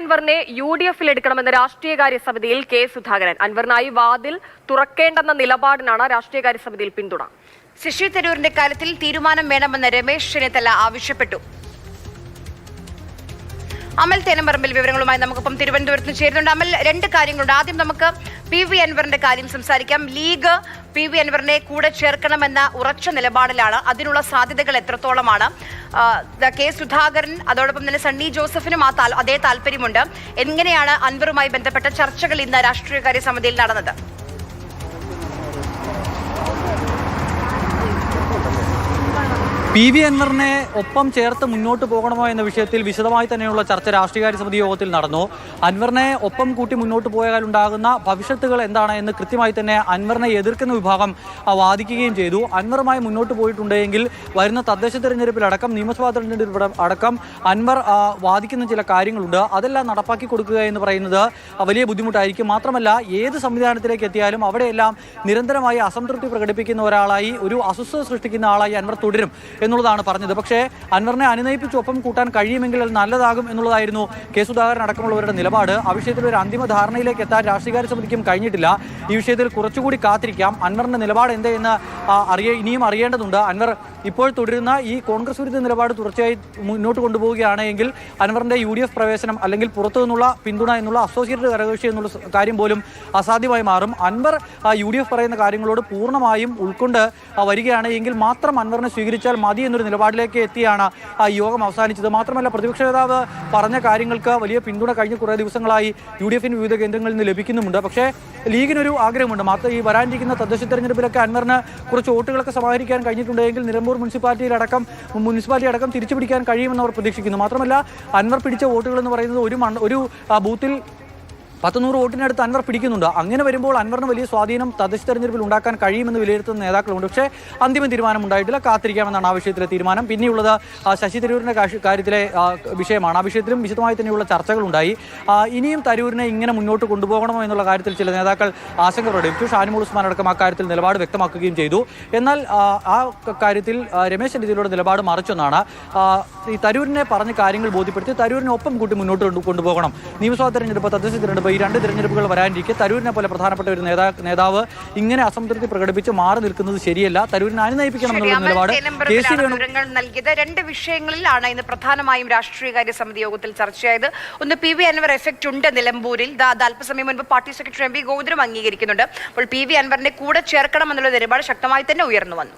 അൻവറിനെ U D എഫിൽ എടുക്കണമെന്ന് രാഷ്ട്രീയകാര്യ സമിതിയിൽ കെ സുധാകരൻ. അൻവറിനായി വാതിൽ തുറക്കേണ്ടെന്ന നിലപാടിനാണ് രാഷ്ട്രീയകാര്യ സമിതിയിൽ പിന്തുണ. ശശി തരൂരിന്റെ കാര്യത്തിൽ തീരുമാനം വേണമെന്ന് രമേശ് ചെന്നിത്തല ആവശ്യപ്പെട്ടു. അമൽ തേനമ്പറമ്പിൽ വിവരങ്ങളുമായി നമുക്കിപ്പം തിരുവനന്തപുരത്ത് ചേരുന്നുണ്ട്. അമൽ രണ്ട് കാര്യങ്ങളുണ്ട്. ആദ്യം നമുക്ക് പി വി അൻവറിന്റെ കാര്യം സംസാരിക്കാം. ലീഗ് പി വി അൻവറിനെ കൂടെ ചേർക്കണമെന്ന ഉറച്ച നിലപാടിലാണ്. അതിനുള്ള സാധ്യതകൾ എത്രത്തോളമാണ്? കെ സുധാകരൻ അതോടൊപ്പം തന്നെ സണ്ണി ജോസഫിനും ആ അതേ താല്പര്യമുണ്ട്. എങ്ങനെയാണ് അൻവറുമായി ബന്ധപ്പെട്ട ചർച്ചകൾ ഇന്ന് രാഷ്ട്രീയകാര്യ സമിതിയിൽ നടന്നത്? പി വി അൻവറിനെ ഒപ്പം ചേർത്ത് മുന്നോട്ട് പോകണമോ എന്ന വിഷയത്തിൽ വിശദമായി തന്നെയുള്ള ചർച്ച രാഷ്ട്രീയകാര്യ സമിതി യോഗത്തിൽ നടന്നു. അൻവറിനെ ഒപ്പം കൂട്ടി മുന്നോട്ട് പോയാൽ ഉണ്ടാകുന്ന ഭവിഷ്യത്തുകൾ എന്താണ് എന്ന് കൃത്യമായി തന്നെ അൻവറിനെ എതിർക്കുന്ന വിഭാഗം വാദിക്കുകയും ചെയ്തു. അൻവറുമായി മുന്നോട്ട് പോയിട്ടുണ്ടെങ്കിൽ വരുന്ന തദ്ദേശ തെരഞ്ഞെടുപ്പിലടക്കം നിയമസഭാ തെരഞ്ഞെടുപ്പിൽ അടക്കം അൻവർ വാദിക്കുന്ന ചില കാര്യങ്ങളുണ്ട്. അതെല്ലാം നടപ്പാക്കി കൊടുക്കുക എന്ന് പറയുന്നത് വലിയ ബുദ്ധിമുട്ടായിരിക്കും. മാത്രമല്ല ഏത് സംവിധാനത്തിലേക്ക് എത്തിയാലും അവിടെയെല്ലാം നിരന്തരമായി അസംതൃപ്തി പ്രകടിപ്പിക്കുന്ന ഒരാളായി ഒരു അസ്വസ്ഥത സൃഷ്ടിക്കുന്ന ആളായി അൻവർ തുടരും. എന്നുള്ളതാണ് പറഞ്ഞത്. പക്ഷേ അൻവറിനെ അനുനയിപ്പിച്ച് ഒപ്പം കൂട്ടാൻ കഴിയുമെങ്കിൽ അത് നല്ലതാകും എന്നുള്ളതായിരുന്നു കെ സുധാകരൻ അടക്കമുള്ളവരുടെ നിലപാട്. ആ വിഷയത്തിൽ ഒരു അന്തിമ ധാരണയിലേക്ക് എത്താൻ രാഷ്ട്രീയകാര്യ സമിതിക്കും കഴിഞ്ഞിട്ടില്ല. ഈ വിഷയത്തിൽ കുറച്ചുകൂടി കാത്തിരിക്കാം. അൻവറിന്റെ നിലപാട് എന്തേ എന്ന് അറിയ ഇനിയും അറിയേണ്ടതുണ്ട്. അൻവർ ഇപ്പോൾ തുടരുന്ന ഈ കോൺഗ്രസ് വിരുദ്ധ നിലപാട് തുടർച്ചയായി മുന്നോട്ട് കൊണ്ടുപോവുകയാണെങ്കിൽ അൻവറിന്റെ യു ഡി എഫ് പ്രവേശനം അല്ലെങ്കിൽ പുറത്തു നിന്നുള്ള പിന്തുണ എന്നുള്ള അസോസിയേറ്റഡ് കരകക്ഷി എന്നുള്ള കാര്യം പോലും അസാധ്യമായി മാറും. അൻവർ യു ഡി എഫ് പറയുന്ന കാര്യങ്ങളോട് പൂർണമായും ഉൾക്കൊണ്ട് വരികയാണ് എങ്കിൽ മാത്രം അൻവറിനെ സ്വീകരിച്ചാൽ മതി എന്നൊരു നിലപാടിലേക്ക് എത്തിയാണ് ആ യോഗം അവസാനിച്ചത്. മാത്രമല്ല പ്രതിപക്ഷ നേതാവ് പറഞ്ഞ കാര്യങ്ങൾക്ക് വലിയ പിന്തുണ കഴിഞ്ഞ കുറേ ദിവസങ്ങളായി യു ഡി എഫിന് വിവിധ കേന്ദ്രങ്ങളിൽ നിന്ന് ലഭിക്കുന്നുമുണ്ട്. പക്ഷേ ലീഗിനൊരു ആഗ്രഹമുണ്ട്. മാത്രം ഈ വരാനിരിക്കുന്ന തദ്ദേശ തെരഞ്ഞെടുപ്പിലൊക്കെ അൻവറിന് കുറച്ച് വോട്ടുകളൊക്കെ സമാഹരിക്കാൻ കഴിഞ്ഞിട്ടുണ്ടെങ്കിൽ നിലമ്പൂർ മുനിസിപ്പാലിറ്റിയിലടക്കം മുനിസിപ്പാലിറ്റി അടക്കം തിരിച്ചു പിടിക്കാൻ കഴിയുമെന്ന് അവർ പ്രതീക്ഷിക്കുന്നു. മാത്രമല്ല അൻവർ പിടിച്ച വോട്ടുകൾ എന്ന് പറയുന്നത് ഒരു ഒരു ബൂത്തിൽ പത്തുനൂറ് വോട്ടിനടുത്ത് അൻവർ പിടിക്കുന്നുണ്ട്. അങ്ങനെ വരുമ്പോൾ അൻവറിന് വലിയ സ്വാധീനം തദ്ദേശ തെരഞ്ഞെടുപ്പിൽ ഉണ്ടാക്കാൻ കഴിയുമെന്ന് വിലയിരുത്തുന്ന നേതാക്കളുണ്ട്. പക്ഷേ അന്തിമ തീരുമാനം ഉണ്ടായിട്ടില്ല. കാത്തിരിക്കാമെന്നാണ് ആ വിഷയത്തിലെ തീരുമാനം. പിന്നെയുള്ളത് ശശി തരൂരിന്റെ കാര്യത്തിലെ വിഷയമാണ്. ആ വിഷയത്തിലും വിശദമായി തന്നെയുള്ള ചർച്ചകളുണ്ടായി. ഇനിയും തരൂരിനെ ഇങ്ങനെ മുന്നോട്ട് കൊണ്ടുപോകണമോ എന്നുള്ള കാര്യത്തിൽ ചില നേതാക്കൾ ആശങ്ക പ്രകടിപ്പിച്ചു ഷാനിമോൾ ഉസ്മാൻ അടക്കം ആ കാര്യത്തിൽ നിലപാട് വ്യക്തമാക്കുകയും ചെയ്തു. എന്നാൽ ആ, കാര്യത്തിൽ രമേശ് ചെന്നിത്തലയുടെ നിലപാട് മറിച്ചൊന്നാണ്. ഈ തരൂരിനെ പറഞ്ഞ കാര്യങ്ങൾ ബോധ്യപ്പെടുത്തി തരൂരിനെ ഒപ്പം കൂട്ടി മുന്നോട്ട് കൊണ്ടുപോകണം. നിയമസഭാ തെരഞ്ഞെടുപ്പ് തദ്ദേശ തെരഞ്ഞെടുപ്പ് ഈ രണ്ട് തിരഞ്ഞെടുപ്പുകൾ വരാനിരിക്കെ തരൂരിനെ പോലെ പ്രധാനപ്പെട്ട ഒരു നേതാ നേതാവ് ഇങ്ങനെ അസംതൃപ്തി പ്രകടിപ്പിച്ച് മാറി നിൽക്കുന്നത് ശരിയല്ല. തരൂരിനെ അനുനയിപ്പിക്കണം എന്നുള്ള നിലപാട് കെ സി വിവരങ്ങൾ നൽകിയത്. രണ്ട് വിഷയങ്ങളിലാണ് ഇന്ന് പ്രധാനമായും രാഷ്ട്രീയകാര്യ സമിതി യോഗത്തിൽ ചർച്ചയായത്. ഒന്ന് പി വി അൻവർ എഫക്ട് ഉണ്ട് നിലമ്പൂരിൽ. അല്പസമയം മുൻപ് പാർട്ടി സെക്രട്ടറി എം പി ഗോവിന്ദനും അംഗീകരിക്കുന്നുണ്ട്. അപ്പോൾ പി വി അൻവറിനെ കൂടെ ചേർക്കണം എന്നുള്ള നിലപാട് ശക്തമായി തന്നെ ഉയർന്നു വന്നു.